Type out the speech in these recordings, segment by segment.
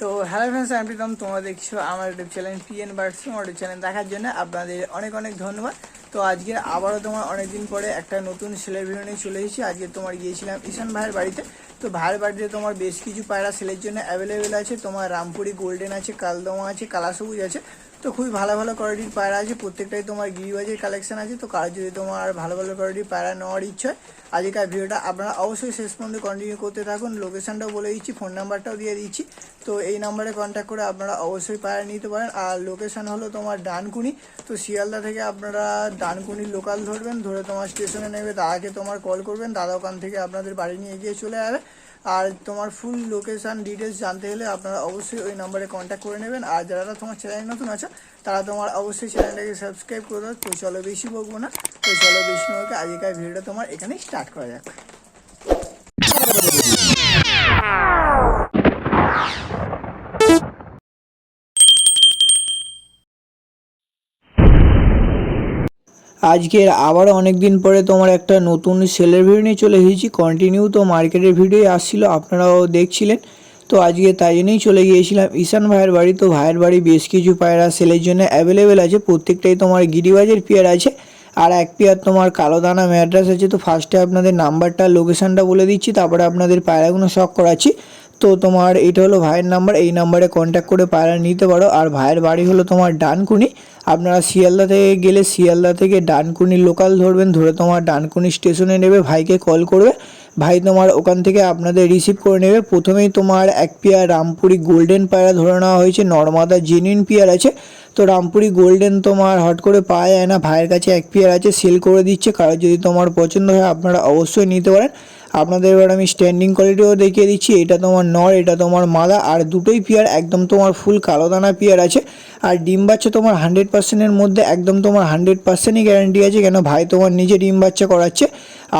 তো hello friends আমি প্রীতম। তোমরা দেখছ আমার YouTube channel PN birds YouTube channel দেখার জন্য আপনাদের অনেক অনেক ধন্যবাদ। তো আজকে আবারও তোমার অনেকদিন পরে একটা নতুন সেলের ভিডিও নিয়ে চলে এসেছি। আজকে তোমার গিয়েছিলাম ঈশান ভাইয়ের বাড়িতে। তো ভাইয়ের বাড়িতে তোমার বেশ কিছু পায়রা সেলের জন্য অ্যাভেলেবেল আছে। তোমার রামপুরি গোল্ডেন আছে, কালদমা আছে, কালাসবুজ আছে। তো খুবই ভালো ভালো কোয়ালিটির পায়রা আছে, প্রত্যেকটাই তোমার গিরিবাজের কালেকশন আছে, তো কার যদি তোমার ভালো ভালো কোয়ালিটির পায়রা নেওয়ার ইচ্ছা হয়, আজকের ভিডিওটা আপনারা অবশ্যই শেষ পর্যন্ত কন্টিনিউ করতে থাকুন। লোকেশনটাও বলে দিচ্ছি ফোন নাম্বারটাও দিয়ে দিচ্ছি। তো এই নাম্বারে কন্ট্যাক্ট করে আপনারা অবশ্যই পায়রা নিতে পারেন। আর লোকেশন হলো তোমার ডানকুনি, তো শিয়ালদা থেকে আপনারা ডানকুনি লোকাল ধরবেন, ধরে তোমার স্টেশনে নেবে, দাদাকে তোমার কল করবেন, দাদা ওখান থেকে আপনাদের বাড়ি নিয়ে গিয়ে চলে যাবে আর তোমার ফুল লোকেশান ডিটেলস জানতে হলে আপনারা অবশ্যই ওই নাম্বারে কন্ট্যাক্ট করে নেবেন। আর যারা তোমার চ্যানেল নতুন আছে, তারা তোমার অবশ্যই চ্যানেলটাকে সাবস্ক্রাইব করে দাও। তো চলো বেশি বকবো না। তো চলো বেশি বলতে আজকের ভিডিওটা তোমার এখানেই স্টার্ট করা যাক। আজকের আবারও অনেক দিন পরে তোমার একটা নতুন সেলের ভিডিও নিয়ে চলে এসেছি। কন্টিনিউ তো মার্কেটের ভিডিও আসছিল, আপনারাও দেখছিলেন। তো আজকে তাই জন্যই চলে গিয়েছিলাম। ঈশান ভাইয়ের বাড়ি, তো ভাইয়ের বাড়ি বেশ কিছু পায়রা সেলের জন্য অ্যাভেলেবেল আছে। প্রত্যেকটাই তোমার গিরিবাজের পেয়ার আছে। আর এক পেয়ার তোমার কালো দানা ম্যাড্রাস আছে। তো ফার্স্টে আপনাদের নাম্বারটা লোকেশনটা বলে দিচ্ছি। তারপরে আপনাদের পায়রাগুলো শখ করাচ্ছি। তো তোমার এটা হলো ভাইয়ের নাম্বার এই নাম্বারে কন্ট্যাক্ট করে পায়রা নিতে পারো। আর ভাইয়ের বাড়ি হলো তোমার ডানকুনি। আপনারা শিয়ালদা থেকে গেলে শিয়ালদা থেকে ডানকুনি লোকাল ধরবেন, ধরে তোমার ডানকুনি স্টেশনে নেবে, ভাইকে কল করবে। ভাই তোমার ওখান থেকে আপনাদের রিসিভ করে নেবে। প্রথমেই তোমার এক পেয়ার রামপুরি গোল্ডেন পায়রা ধরে নেওয়া হয়েছে। নর্মাদা জেনুইন পেয়ার আছে। তো রামপুরি গোল্ডেন তোমার হট করে পাওয়া যায় না। ভাইয়ের কাছে এক পেয়ার আছে সেল করে দিচ্ছে। কারও যদি তোমার পছন্দ হয়, আপনারা অবশ্যই নিতে পারেন। আপনাদের এবার আমি স্ট্যান্ডিং কোয়ালিটিও দেখিয়ে দিচ্ছি। এটা তোমার নর, এটা তোমার মাদা আর দুটোই পেয়ার একদম তোমার ফুল কালো দানা পেয়ার আছে। আর ডিম বাচ্চা তোমার হান্ড্রেড পার্সেন্টের মধ্যে একদম তোমার হান্ড্রেড পার্সেন্টই গ্যারান্টি আছে, কেন ভাই তোমার নিজে ডিম বাচ্চা করাচ্ছে।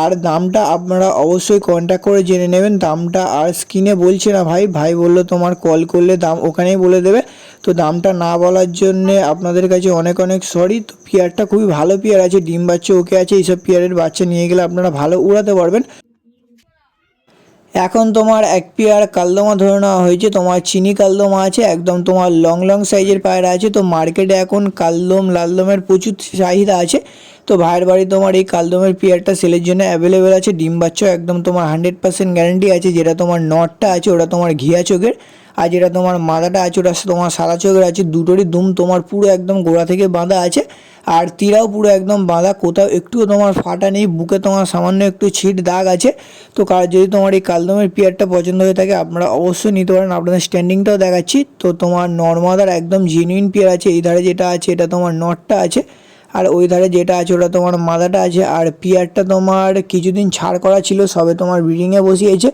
আর দামটা আপনারা অবশ্যই কন্ট্যাক্ট করে জেনে নেবেন। দামটা আর স্ক্রিনে বলছে না ভাই। ভাই বলল তোমার কল করলে দাম ওখানেই বলে দেবে। তো দামটা না বলার জন্যে আপনাদের কাছে অনেক অনেক সরি তো পেয়ারটা খুবই ভালো পেয়ার আছে, ডিম বাচ্চা ওকে আছে, এইসব পেয়ারের বাচ্চা নিয়ে গেলে আপনারা ভালো উড়াতে পারবেন। এখন তোমার এক পেয়ার কালদমা ধরে নেওয়া হয়েছে। তোমার চিনি কালদমা আছে, একদম তোমার লং লং সাইজের পায়রা আছে। তো মার্কেটে এখন কালদম, লালদমের প্রচুর চাহিদা আছে। তো ভাইয়ের বাড়ি তোমার এই কালদমের পেয়ারটা সেলের জন্য অ্যাভেলেবেল আছে। ডিম বাচ্চাও একদম তোমার হান্ড্রেড পার্সেন্ট গ্যারান্টি আছে। যেটা তোমার নটটা আছে, ওটা তোমার ঘিয়া চোখের। আর যেটা তোমার মাদাটা আছে, ওটা তোমার সাদা চোখের আছে। দুটোরই দুম তোমার পুরো একদম গোড়া থেকে বাঁধা আছে। আর তীরাও পুরো একদম বাঁধা। কোথাও একটুও তোমার ফাটা নেই, বুকে তোমার সামান্য একটু ছিট দাগ আছে। তো কার যদি তোমার এই কালদমের পেয়ারটা পছন্দ হয়ে থাকে, আপনারা অবশ্যই নিতে পারেন। আপনাদের স্ট্যান্ডিংটাও দেখাচ্ছি। তো তোমার নর্মাদার একদম জেনুইন পেয়ার আছে। এই ধারে যেটা আছে, এটা তোমার নটটা আছে। আর ওই ধারে যেটা আছে, ওটা তোমার মাদাটা আছে। আর পিয়ারটা তোমার কিছুদিন ছাড় করা ছিল, সবে তোমার ব্রিডিংয়ে বসিয়েছে।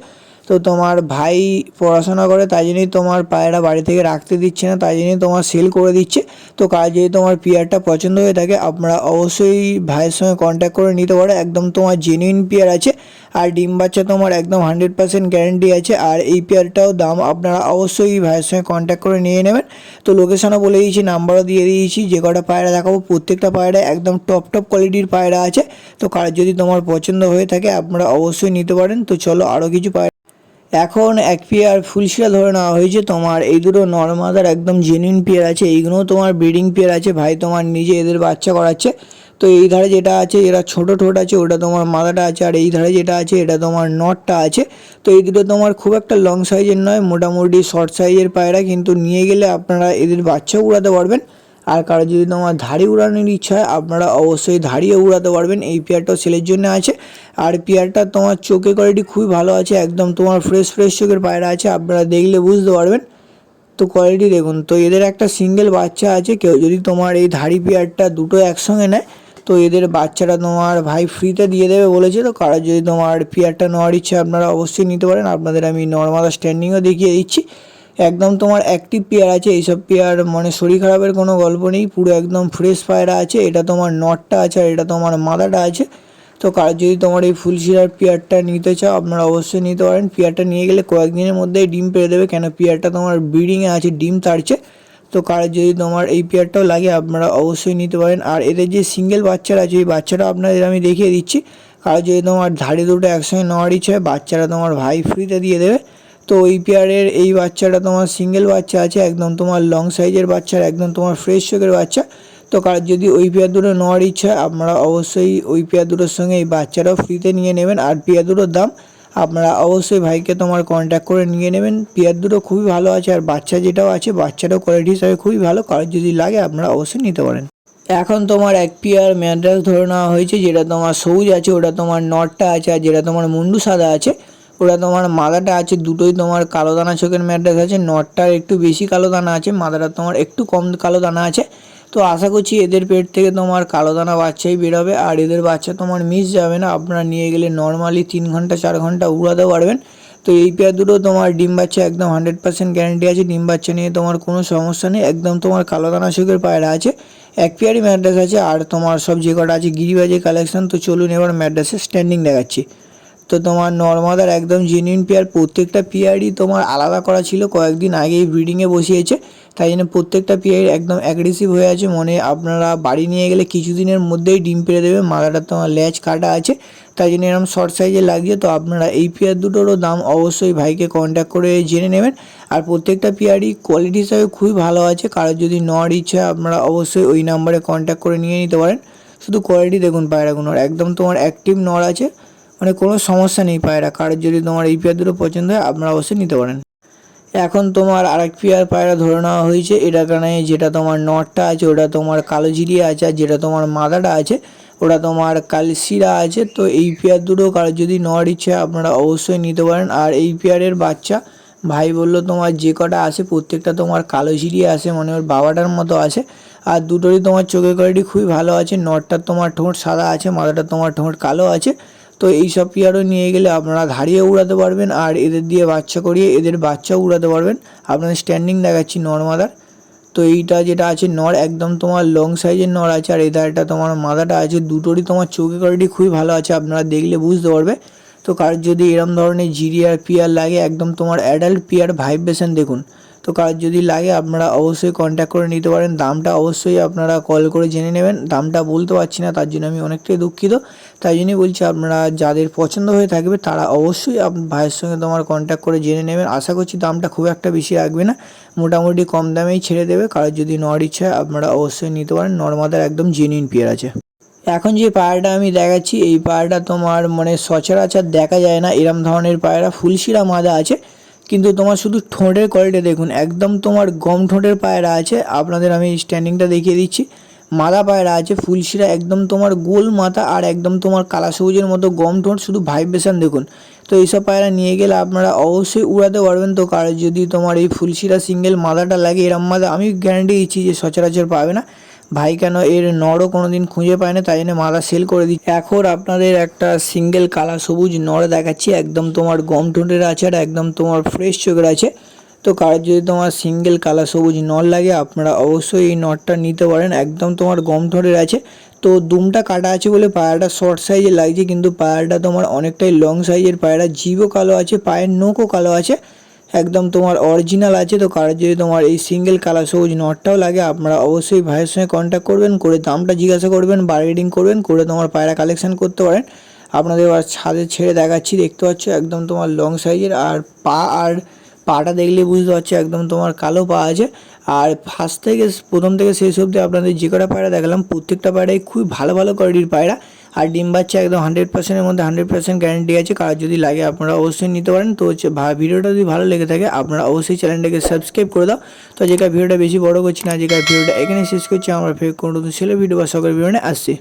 তো তোমার ভাই পড়াশোনা করে, তাই জন্যই তোমার পায়রা বাড়ি থেকে রাখতে দিচ্ছে না, তাই জন্যই তোমার সেল করে দিচ্ছে। তো কাজ তোমার পিয়ারটা পছন্দ হয়ে থাকে আপনারা অবশ্যই ভাইয়ের সঙ্গে কন্ট্যাক্ট করে নিতে পারো। একদম তোমার জেনুইন পেয়ার আছে, আর ডিম বাচ্চা তোমার একদম হান্ড্রেড পার্সেন্ট গ্যারেন্টি আছে, আর এই পেয়ারটাও দাম আপনারা অবশ্যই ভাইয়ের সঙ্গে কন্ট্যাক্ট করে নিয়ে নেবেন। তো লোকেশনও বলে দিয়েছি নাম্বারও দিয়ে দিয়েছি, যে কটা পায়রা দেখাবো, প্রত্যেকটা পায়রা একদম টপ টপ কোয়ালিটির পায়রা আছে। তো কার যদি তোমার পছন্দ হয়ে থাকে, আপনারা অবশ্যই নিতে পারেন। তো চলো আরও কিছু পায়রা এখন এক পেয়ার ফুলশিয়া ধরে নেওয়া হয়েছে। তোমার এই দুটো নর্মাদার একদম জেনুইন পেয়ার আছে। এইগুলোও তোমার ব্রিডিং পেয়ার আছে। ভাই, তোমার নিজে এদের বাচ্চা করাচ্ছে। তো এই ধারে যেটা আছে, এরা ছোট ঠোঁট আছে, ওটা তোমার মাথাটা আছে। আর এই ধারে যেটা আছে, এটা তোমার নটটা আছে। তো এই দুটো তোমার খুব একটা লং সাইজের নয়। মোটামুটি শর্ট সাইজের পায়রা। কিন্তু নিয়ে গেলে আপনারা এদের বাচ্চাও উড়াতে পারবেন। আর কারও যদি তোমার ধাড়ি উড়ানোর ইচ্ছা হয়, আপনারা অবশ্যই ধাড়িও উড়াতে পারবেন। এই পেয়ারটাও সেলের জন্য আছে। আর পেয়ারটা তোমার চোখের কোয়ালিটি খুবই ভালো আছে, একদম তোমার ফ্রেশ ফ্রেশ চোখের পায়রা আছে, আপনারা দেখলে বুঝতে পারবেন। তো কোয়ালিটি দেখুন, তো এদের একটা সিঙ্গেল বাচ্চা আছে, কেউ যদি তোমার এই ধাড়ি পেয়ারটা দুটো একসঙ্গে নেয়, তো এদের বাচ্চাটা তোমার ভাই ফ্রিতে দিয়ে দেবে বলেছে। তো কারও যদি তোমার পেয়ারটা নেওয়ার ইচ্ছে আপনারা অবশ্যই নিতে পারেন। আপনাদের আমি নর্মাল স্ট্যান্ডিংও দেখিয়ে দিচ্ছি। একদম তোমার অ্যাক্টিভ পেয়ার আছে, এইসব পেয়ার মানে শরীর খারাপের কোনো গল্প নেই, পুরো একদম ফ্রেশ পায়রা আছে, এটা তোমার নটটা আছে আর এটা তোমার মাদাটা আছে। তো কার, যদি তোমার এই ফুলশিরার পেয়ারটা নিতে চাও, আপনারা অবশ্যই নিতে পারেন। পেয়ারটা নিয়ে গেলে কয়েকদিনের মধ্যেই ডিম পেয়ে দেবে, কেন পেয়ারটা তোমার ব্রিডিংয়ে আছে, ডিম তাড়ছে। তো কার, যদি তোমার এই পেয়ারটাও লাগে, আপনারা অবশ্যই নিতে পারেন। আর এদের যে সিঙ্গেল বাচ্চারা আছে, এই বাচ্চাটা আপনাদের আমি দেখিয়ে দিচ্ছি। কার, যদি তোমার ধারে দুটো একসঙ্গে নেওয়ার ইচ্ছে বাচ্চারা তোমার ভাই ফ্রিতে দিয়ে দেবে। তো ওই পেয়ারের এই বাচ্চাটা তোমার সিঙ্গেল বাচ্চা আছে, একদম তোমার লং সাইজের বাচ্চা একদম তোমার ফ্রেশ চোখের বাচ্চা। তো কার, যদি ওই পেয়ার দুটো নেওয়ার ইচ্ছা, আপনারা অবশ্যই ওই পেয়ার দুটোর সঙ্গে এই বাচ্চাটাও ফ্রিতে নিয়ে নেবেন। আর পেয়ার দুটোর দাম, আপনারা অবশ্যই ভাইকে তোমার কন্ট্যাক্ট করে নিয়ে নেবেন। পেয়ার দুটো খুবই ভালো আছে আর বাচ্চা যেটাও আছে, বাচ্চাটাও কোয়ালিটি হিসাবে খুবই ভালো। কারোর যদি লাগে, আপনারা অবশ্যই নিতে পারেন। এখন তোমার এক পেয়ার ম্যাড্রাস ধরে নেওয়া হয়েছে, যেটা তোমার সবুজ আছে, ওটা তোমার নটটা আছে, আর যেটা তোমার মুন্ডু সাদা আছে। ওটা তোমার মাদাটা আছে, দুটোই তোমার কালো দানা চোখের ম্যাড্রাস আছে, নটটার একটু বেশি কালো দানা আছে, মাদাটা তোমার একটু কম কালো দানা আছে। তো আশা করছি এদের পেট থেকে তোমার কালো দানা বাচ্চাই বেরোবে, আর এদের বাচ্চা তোমার মিস যাবে না, আপনারা নিয়ে গেলে নর্মালি তিন ঘণ্টা, চার ঘণ্টা উড়াতে পারবেন। তো এই পেয়ার দুটো তোমার ডিম বাচ্চা একদম হান্ড্রেড পার্সেন্ট গ্যারেন্টি আছে, ডিম বাচ্চা নিয়ে তোমার কোনো সমস্যা নেই, একদম তোমার কালো দানা সুখের পায়রা আছে। এক পেয়ারই ম্যাড্রাস আছে, আর তোমার সব যে কটা আছে গিরিবাজি কালেকশন তো চলুন এবার ম্যাড্রাসের স্ট্যান্ডিং দেখাচ্ছি। তো তোমার নর্মাদার একদম জেনুইন পেয়ার প্রত্যেকটা পেয়ারই তোমার আলাদা করা ছিল। কয়েকদিন আগেই ব্রিডিংয়ে বসিয়েছে। তাই জন্য প্রত্যেকটা পেয়ার একদম অ্যাগ্রেসিভ হয়ে আছে। মনে আপনারা বাড়ি নিয়ে গেলে কিছুদিনের মধ্যেই ডিম পেড়ে দেবে। মাদাটা তোমার ল্যাচ কাটা আছে। তাই জন্য এরকম শর্ট সাইজে লাগছে তো আপনারা এই পেয়ার দুটোরও দাম অবশ্যই ভাইকে কন্ট্যাক্ট করে জেনে নেবেন। আর প্রত্যেকটা পেয়ারই কোয়ালিটি হিসাবে খুবই ভালো আছে। কারোর যদি নেওয়ার ইচ্ছা আপনারা অবশ্যই ওই নাম্বারে কন্ট্যাক্ট করে নিয়ে নিতে পারেন। শুধু কোয়ালিটি দেখুন পায়রাগুনোর একদম তোমার অ্যাক্টিভ নড় আছে। মানে কোনো সমস্যা নেই পায়রা। কারোর যদি তোমার এই পেয়ার দুটো পছন্দ হয়, আপনারা অবশ্যই নিতে পারেন। এখন তোমার আরেক পেয়ার পায়রা ধরে নেওয়া হয়েছে। এটা কারণে যেটা তোমার নটটা আছে, ওটা তোমার কালো জিরিয়া আছে, আর যেটা তোমার মাদাটা আছে, ওটা তোমার কালসিরা আছে। তো এই পেয়ার দুটো কারোর যদি নেওয়ার ইচ্ছে আপনারা অবশ্যই নিতে পারেন। আর এই পেয়ারের বাচ্চা, ভাই বলল তোমার যে কটা আছে প্রত্যেকটা তোমার কালো জিরিয়া আছে মানে ওর বাবাটার মতো আছে আর দুটোরই তোমার চোখের কোয়ালিটি খুবই ভালো আছে। নটটার তোমার ঠোঁট সাদা আছে, মাদাটার তোমার ঠোঁট কালো আছে। তো এই সব পেয়ারও নিয়ে গেলে আপনারা ধারিয়ে উড়াতে পারবেন আর এদের দিয়ে বাচ্চা করিয়ে এদের বাচ্চাও উড়াতে পারবেন। আপনাদের স্ট্যান্ডিং দেখাচ্ছি নর্মাদার তো এইটা যেটা আছে নর, একদম তোমার লং সাইজের নর আছে আর এটা একটা তোমার মাদাটা আছে, দুটোরই তোমার চোখের কোয়ালিটি খুবই ভালো আছে, আপনারা দেখলে বুঝতে পারবে। তো কার যদি এরম ধরনের জিরিয়ার পিয়ার লাগে, একদম তোমার অ্যাডাল্ট পিয়ার ভাইব্রেশন দেখুন। তো কার যদি লাগে, আপনারা অবশ্যই কন্ট্যাক্ট করে নিতে পারেন। দামটা অবশ্যই আপনারা কল করে জেনে নেবেন। দামটা বলতে পারছি না, তার জন্য আমি অনেকটাই দুঃখিত। তাই জন্যই বলছি, আপনারা যাদের পছন্দ হয়ে থাকবে, তারা অবশ্যই ভাইয়ের সঙ্গে তোমার কন্ট্যাক্ট করে জেনে নেবেন। আশা করছি দামটা খুব একটা বেশি রাখবে না। মোটামুটি কম দামেই ছেড়ে দেবে। কারোর যদি নেওয়ার ইচ্ছা আপনারা অবশ্যই নিতে পারেন। নর্মাদার একদম জেনুইন পেয়ার আছে। এখন যে পায়রাটা আমি দেখাচ্ছি, এই পায়রাটা তোমার মানে সচরাচর দেখা যায় না। এরম ধরনের পায়রা, ফুলশিরা মাদা আছে। কিন্তু তোমার শুধু ঠোঁটের কোয়ালিটি দেখুন, একদম তোমার গম ঠোঁটের পায়রা আছে, আপনাদের আমি স্ট্যান্ডিংটা দেখিয়ে দিচ্ছি। মাদা পায়রা আছে, ফুলশিরা, একদম তোমার গোল মাথা আর একদম তোমার কালা সবুজের মতো গম ঠোঁট, শুধু ভাইব্রেশন দেখুন। তো এইসব পায়রা নিয়ে গেলে আপনারা অবশ্যই উড়াতে পারবেন তো কার যদি তোমার এই ফুলশিরা সিঙ্গেল মাদাটা লাগে, এরম মাদা আমি গ্যারান্টি দিচ্ছি যে সচরাচর পাবে না। ভাই কেন এর নড়ও কোনো দিন খুঁজে পায় না, তাই জন্য মালা সেল করে দিচ্ছি। এখন আপনাদের একটা সিঙ্গেল কালা সবুজ নড় দেখাচ্ছি, একদম তোমার গম ঠোঁটের আছে আর একদম তোমার ফ্রেশ চোখের আছে তো কার যদি তোমার সিঙ্গেল কালা সবুজ নল লাগে, আপনারা অবশ্যই এই নটটা নিতে পারেন, একদম তোমার গম ঠোঁটের আছে তো দুমটা কাটা আছে বলে পায়রাটা শর্ট সাইজে লাগছে, কিন্তু পায়রাটা তোমার অনেকটাই লং সাইজের পায়রা জিভও কালো আছে, পায়ের নোকও কালো আছে। একদম তোমার অরিজিনাল আছে তো কারোর যদি তোমার এই সিঙ্গেল কালার সবুজ নটটাও লাগে, আপনারা অবশ্যই ভাইয়ের সঙ্গে কন্ট্যাক্ট করবেন, করে দামটা জিজ্ঞাসা করবেন বার্গেনিং করবেন, করে তোমার পায়রা কালেকশন করতে পারেন। আপনাদের এবার ছাদে ছেড়ে দেখাচ্ছি, দেখতে পাচ্ছ একদম তোমার লং সাইজের আর পা, আর পাটা দেখলে বুঝতে পারছ একদম তোমার কালো পা আছে। আর ফার্স্ট থেকে প্রথম থেকে শেষ অবধি আপনাদের যে কটা পায়রা দেখালাম, প্রত্যেকটা পায়রাই খুবই ভালো ভালো কোয়ালিটির পায়রা। আর ডিম বাচ্চা একদম হান্ড্রেড পার্সেন্টের মধ্যে হান্ড্রেড পার্সেন্ট গ্যারেন্টি আছে। কার যদি লাগে আপনারা অবশ্যই নিতে পারেন। তো হচ্ছে ভিডিওটা যদি ভালো লেগে থাকে, আপনারা অবশ্যই চ্যানেলটাকে সাবস্ক্রাইব করে দাও। তো যেটা ভিডিওটা বেশি বড় করছি না যেটা ভিডিওটা এখানে শেষ করছি। আমরা ফেক কোনো ছেলে ভিডিও বা সকল ভিডিও নিয়ে আসছি।